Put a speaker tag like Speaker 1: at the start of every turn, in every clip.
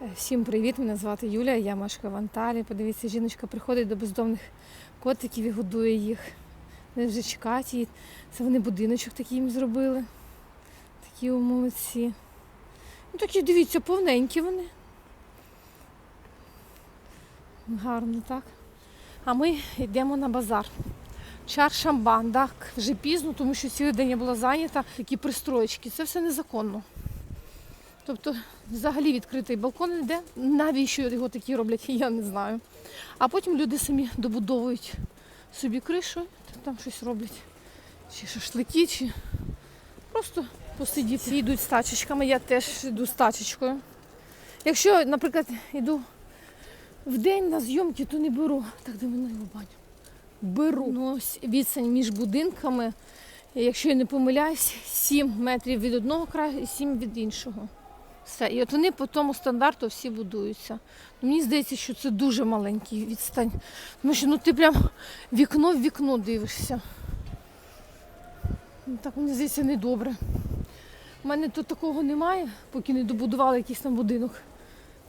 Speaker 1: Всім привіт! Мене звати Юля, я мешкаю в Анталії. Подивіться, жіночка приходить до бездомних котиків і годує їх. Вони вже чекають її. Це вони будиночок такий їм зробили. Такі молодці. Ну такі, дивіться, повненькі вони. Гарно, так. А ми йдемо на базар. Чаршамбан, так, вже пізно, тому що цілий день я була зайнята. Такі пристроєчки. Це все незаконно. Тобто взагалі відкритий балкон йде. Навіщо його такі роблять, я не знаю. А потім люди самі добудовують собі кришу, та там щось роблять. Чи шашлики, чи просто посидіти. Всі йдуть з тачечками, я теж йду з тачечкою. Якщо, наприклад, йду в день на зйомки, то не беру. Так, де мене його баню? Беру. Ну, ось відстань між будинками, якщо я не помиляюсь, 7 метрів від одного краю і 7 від іншого. Все. І от вони по тому стандарту всі будуються. Мені здається, що це дуже маленький відстань. Тому що ну, ти прям вікно в вікно дивишся. Ну, Так мені здається недобре. У мене тут такого немає, поки не добудували якийсь там будинок.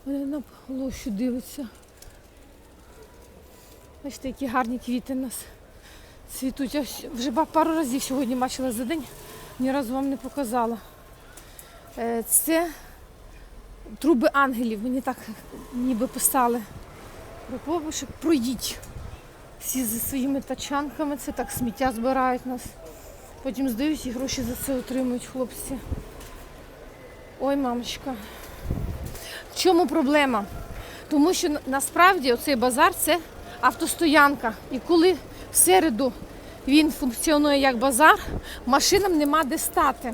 Speaker 1: Вони на площу дивиться. Бачите, які гарні квіти у нас цвітуть. Я вже пару разів сьогодні бачила за день, ні разу вам не показала. Е, Це труби ангелів. Мені так ніби писали. Пропобушек, проїдь. Всі зі своїми тачанками, це так сміття збирають нас. Потім здають і гроші за це отримують хлопці. Ой, мамочка. В чому проблема? Тому що насправді оцей базар це автостоянка. І коли в середу він функціонує як базар, машинам нема де стати.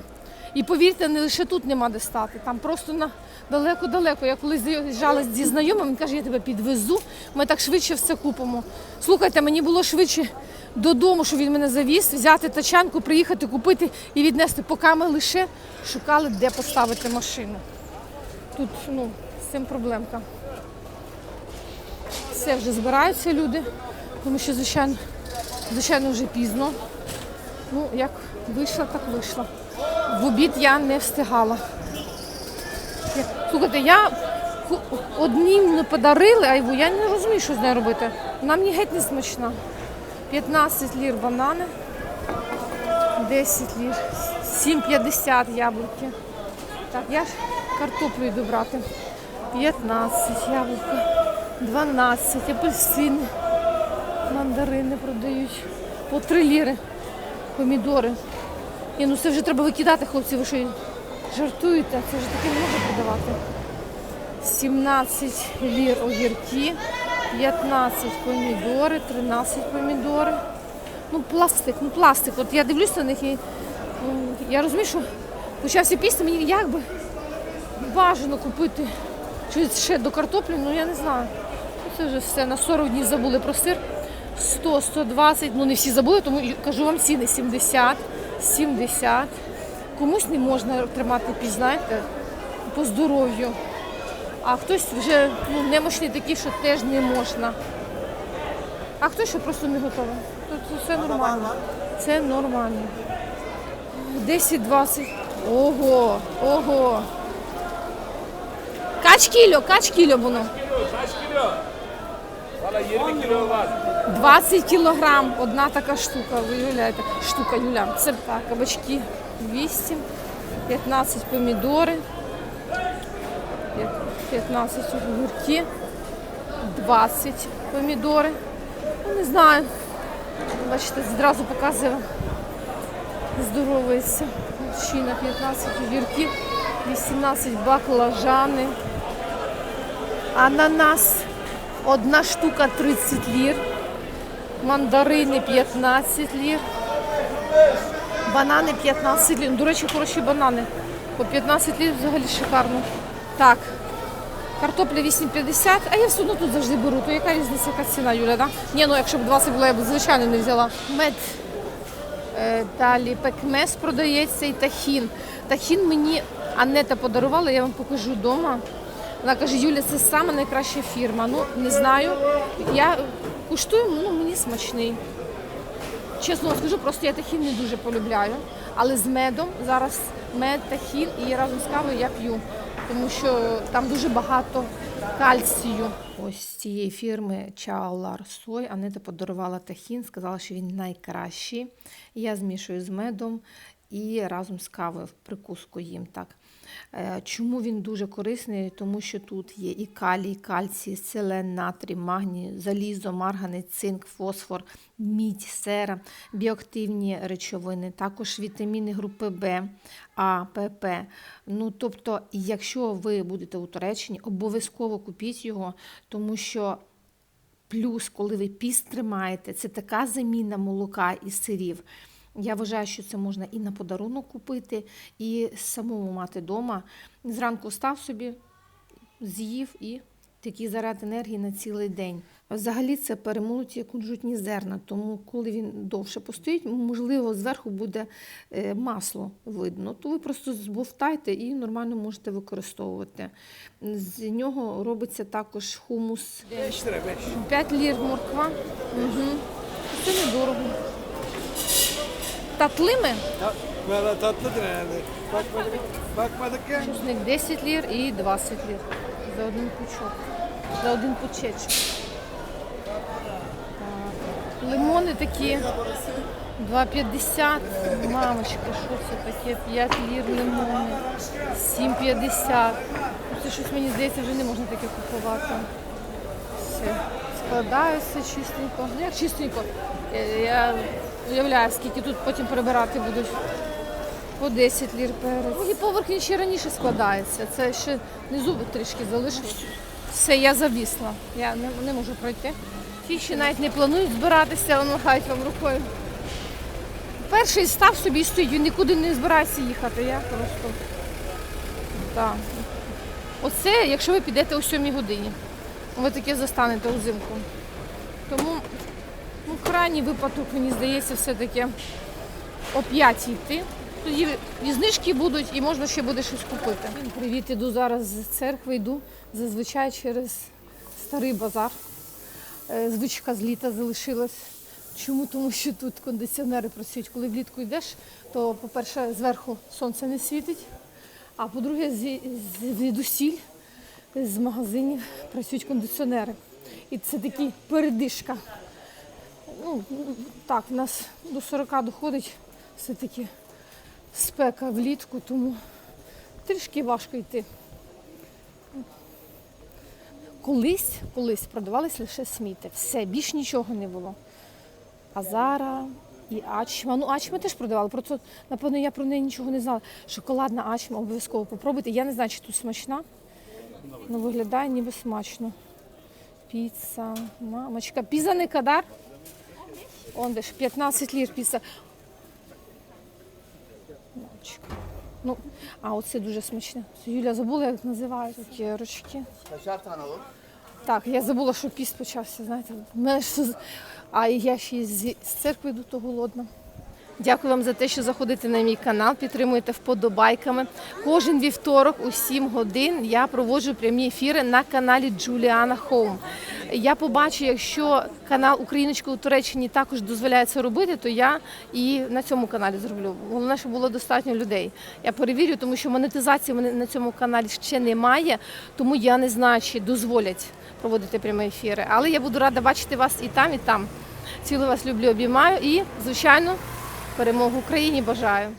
Speaker 1: І повірте, не лише тут нема де стати, там просто на далеко-далеко. Я колись заїжджала зі знайомим, він каже, я тебе підвезу, ми так швидше все купимо. Слухайте, мені було швидше додому, що він мене завіз, взяти тачанку, приїхати, купити і віднести, поки ми лише шукали, де поставити машину. Тут ну, з цим проблемка. Все вже збираються люди, тому що, звичайно, звичайно, вже пізно. Ну, як вийшла, так вийшла. В обід я не встигала. Слухайте, я однім не подарили айву, я не розумію, що з нею робити. Вона мені геть не смачна. 15 лір банани, 10 лір, 7,50 яблуки. Так, я ж картоплю йду брати. 15 яблука, 12 апельсини, мандарини продають. По 3 ліри помідори. Ні, ну це вже треба викидати, хлопці, ви що жартуєте? Це вже таке можна продавати. 17 лір огірки, 15 помідори, 13 помідори. Ну, пластик, ну пластик. От я дивлюсь на них і ну, я розумію, що почався пісня, мені як би бажано купити щось ще до картоплі, ну я не знаю. Ну, Це вже все. На 40 днів забули про сир. 100, 120, ну не всі забули, тому кажу вам ціни 70, 70. Комусь не можна тримати піч, знаєте, по здоров'ю. А хтось вже ну, немощний такий, що теж не можна. А хтось ще просто не готовий. Тут все нормально. Це нормально. 10-20. Ого, ого. Kaç kilo? Kaç kilo bunu?
Speaker 2: Kaç kilo? Valla 20 kilo var.
Speaker 1: 20 кілограм одна така штука, виявляєте, штука Юля. Це так, кабачки 200, 15 помідори, 15 огірки, 20 помідори. Ну, не знаю. Бачите, зразу показує. Здоровається. Мужчина 15 огірків, 18 баклажани. Ананас одна штука 30 лір. Мандарини 15 лір. Банани 15 лір. Ну, До речі, хороші банани. По 15 лір взагалі шикарно. Так. Картопля 8,50, а я все одно тут завжди беру. То яка різниця, яка ціна, Юля, да? Ні, ну якщо б 20 було, я б звичайно не взяла. Мед. Е, Далі пекмес продається і тахін. Тахін мені Анета подарувала, я вам покажу вдома. Вона каже, Юля, це саме найкраща фірма. Ну, не знаю. Я куштую, ну мені смачний. Чесно скажу, просто я тахін не дуже полюбляю. Але з медом зараз мед, тахін і разом з кавою я п'ю. тому що там дуже багато кальцію. Ось з цієї фірми Чаолар Сой Анета подарувала тахін, сказала, що він найкращий. Я змішую з медом і разом з кавою в прикуску їм так. Е, Чому він дуже корисний? Тому що тут є і калій, кальцій, селен, натрій, магній, залізо, марганець, цинк, фосфор, мідь, сера, біоактивні речовини, також вітаміни групи Б, А, ПП. Ну, тобто, якщо ви будете у Туреччині, обов'язково купіть його, тому що Плюс, коли ви піст тримаєте, це така заміна молока і сирів. Я вважаю, що це можна і на подарунок купити, і самому мати вдома. Зранку став собі, з'їв і такий заряд енергії на цілий день. Взагалі це перемолоті кунжутні зерна, тому коли він довше постоїть, можливо, зверху буде е, масло видно. То ви просто збовтайте і нормально можете використовувати. З нього робиться також хумус
Speaker 2: 5 5.
Speaker 1: 5 лір морква. Угу. Це недорого. Татли ми?
Speaker 2: Ta Valla tatlıdır herhalde. Bakmadık, bakmadık ya.
Speaker 1: Чесник 10 лір і 20 лір. За один пучок. За один пучечок. Лимони такі 2,50. Мамочка, що це таке? 5 лір лимони. 7,50. Ну, Це щось мені здається, вже не можна таке купувати. Все. Складаю чистенько. Ну, як чистенько? Я, я уявляю, скільки тут потім прибирати будуть. По 10 лір перець. Другий поверх ще раніше складається. Це ще внизу трішки залишилось. Все, я завісла. Я не, не можу пройти. Ті ще навіть не планують збиратися, вони махають вам рукою. Перший став собі і стоїть, він нікуди не збирається їхати. Я просто. Так. Оце, якщо ви підете о 7 годині. Ви таке застанете узимку. Тому ну, крайній випадок, мені здається, все-таки о 5 йти. Тоді і знижки будуть, і можна ще буде щось купити. Привіт, іду зараз з церкви, йду зазвичай через старий базар. Е, Звичка з літа залишилась. Чому? Тому що тут кондиціонери працюють. Коли влітку йдеш, то, по-перше, зверху сонце не світить, а по-друге, звідусіль з магазинів працюють кондиціонери. І це такі передишка. Ну, так, в нас до 40 доходить все-таки спека влітку, тому трішки важко йти. Колись, колись продавались лише сміти. Все, більш нічого не було. А зараз і ачма. Ну, ачма теж продавали, просто, напевно, я про неї нічого не знала. Шоколадна ачма обов'язково попробуйте. Я не знаю, чи тут смачна. Ну, виглядає ніби смачно. Піца, мамочка. Піза не кадар. Он де ж 15 лір після. Ну, а оце дуже смачне. Юля забула, як називають
Speaker 3: такі ручки.
Speaker 1: Так, я забула, що піст почався, знаєте. А я ще з церкви йду, то голодна. Дякую вам за те, що заходите на мій канал, підтримуєте вподобайками. Кожен вівторок у 7 годин я проводжу прямі ефіри на каналі Джуліана Хоум. Я побачу, якщо канал Україночка у Туреччині також дозволяє це робити, то я і на цьому каналі зроблю. Головне, щоб було достатньо людей. Я перевірю, тому що монетизації на цьому каналі ще немає, тому я не знаю, чи дозволять проводити прямі ефіри. Але я буду рада бачити вас і там, і там. Цілую вас люблю, обіймаю і, звичайно, перемогу Україні бажаю.